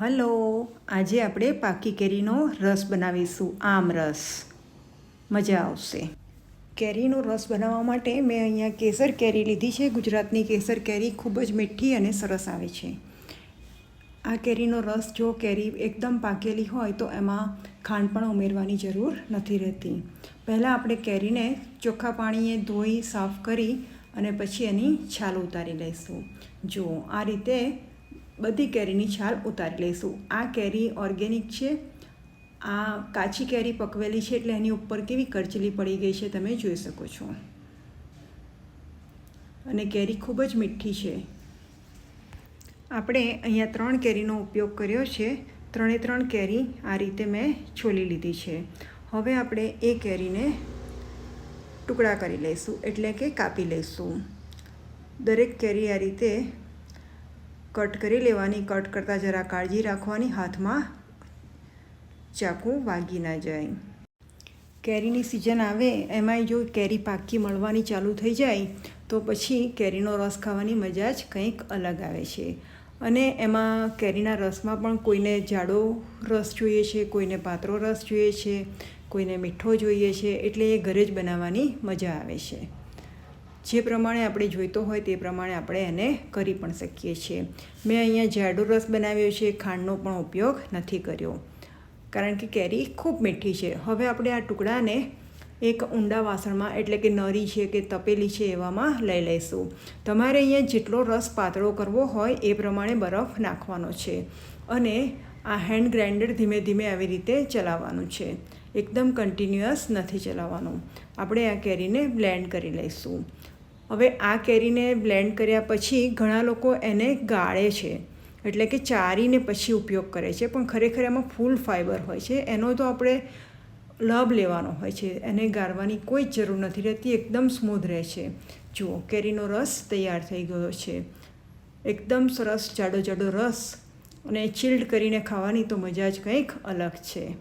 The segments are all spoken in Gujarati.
હલો, આજે આપણે પાકી કેરીનો રસ બનાવીશું, આમ રસ. મજા આવશે. કેરીનો રસ બનાવવા માટે મેં અહીંયા કેસર કેરી લીધી છે. ગુજરાતની કેસર કેરી ખૂબ જ મીઠી અને સરસ આવે છે. આ કેરીનો રસ જો કેરી એકદમ પાકેલી હોય તો એમાં ખાંડ પણ ઉમેરવાની જરૂર નથી રહેતી. પહેલાં આપણે કેરીને ચોખ્ખા પાણીએ ધોઈ, સાફ કરી અને પછી એની છાલ ઉતારી લઈશું. જો આ રીતે બધી કેરીની છાલ ઉતારી લઈશું. આ કેરી ઓર્ગેનિક છે. આ કાચી કેરી પકવેલી છે એટલે એની ઉપર કેવી કરચલી પડી ગઈ છે તમે જોઈ શકો છો. અને કેરી ખૂબ જ મીઠી છે. આપણે અહીંયા ત્રણ કેરીનો ઉપયોગ કર્યો છે. ત્રણે ત્રણ કેરી આ રીતે મેં છોલી લીધી છે. હવે આપણે એ કેરીને ટુકડા કરી લઈશું એટલે કે કાપી લઈશું. દરેક કેરી આ રીતે કટ કરી લેવાની, કટ કરતાં જરા કાળજી રાખવાની, હાથમાં ચાકુ વાગી ના જાય. કેરીની સિઝન આવે, એમાંય જો કેરી પાકી મળવાની ચાલુ થઈ જાય, તો પછી કેરીનો રસ ખાવાની મજા જ કંઈક અલગ આવે છે. અને એમાં કેરીના રસમાં પણ કોઈને જાડો રસ જોઈએ છે, કોઈને પાતળો રસ જોઈએ છે, કોઈને મીઠો જોઈએ છે, એટલે એ ઘરે જ બનાવવાની મજા આવે છે. જે પ્રમાણે આપણે જોઈતો હોય તે પ્રમાણે આપણે એને કરી પણ શકીએ છીએ. મેં અહીંયા જાડો રસ બનાવ્યો છે, ખાંડનો પણ ઉપયોગ નથી કર્યો. કારણ કે કેરી ખૂબ મીઠી છે. હવે આપણે આ ટુકડાને એક ઊંડા વાસણમાં એટલે કે નરી છે કે તપેલી છે એવામાં લઈ લઈશું. તમારે અહીંયા જેટલો રસ પાતળો કરવો હોય એ પ્રમાણે બરફ નાખવાનો છે અને આ હેન્ડ ગ્રાઇન્ડર ધીમે ધીમે આવી રીતે ચલાવવાનું છે. એકદમ કન્ટિન્યુઅસ નથી ચલાવવાનું. આપણે આ કેરીને બ્લેન્ડ કરી લઈશું. હવે આ કેરીને બ્લેન્ડ કર્યા પછી ઘણા લોકો એને ગાળે છે. એટલે કે ચારીને પછી ઉપયોગ કરે છે. પણ ખરેખર એમાં ફૂલ ફાઇબર હોય છે. એનો તો આપણે લાભ લેવાનો હોય છે. એને ગાળવાની કોઈ જરૂર નથી રહેતી. એકદમ સ્મૂધ રહે છે. જુઓ, કેરીનો રસ તૈયાર થઈ ગયો છે. એકદમ સરસ જાડો જાડો રસ. અને ચિલ્ડ કરીને ખાવાની તો મજા જ કંઈક અલગ છે.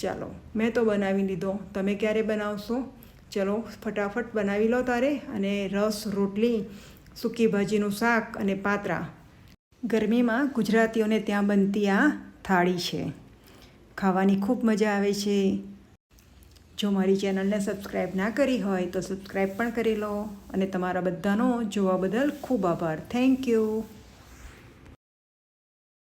ચાલો, મેં તો બનાવી લીધો તમે ક્યારે બનાવશો? ચલો, ફટાફટ બનાવી લો તારે અને રસ, રોટલી, સૂકી ભાજીનું શાક અને પાતરા. ગરમીમાં ગુજરાતીઓને ત્યાં બનતી આ થાળી છે. ખાવાની ખૂબ મજા આવે છે. જો મારી ચેનલને સબસ્ક્રાઈબ ના કરી હોય તો સબસ્ક્રાઈબ પણ કરી લો અને તમારા બધાનો જોવા બદલ ખૂબ આભાર. Thank you.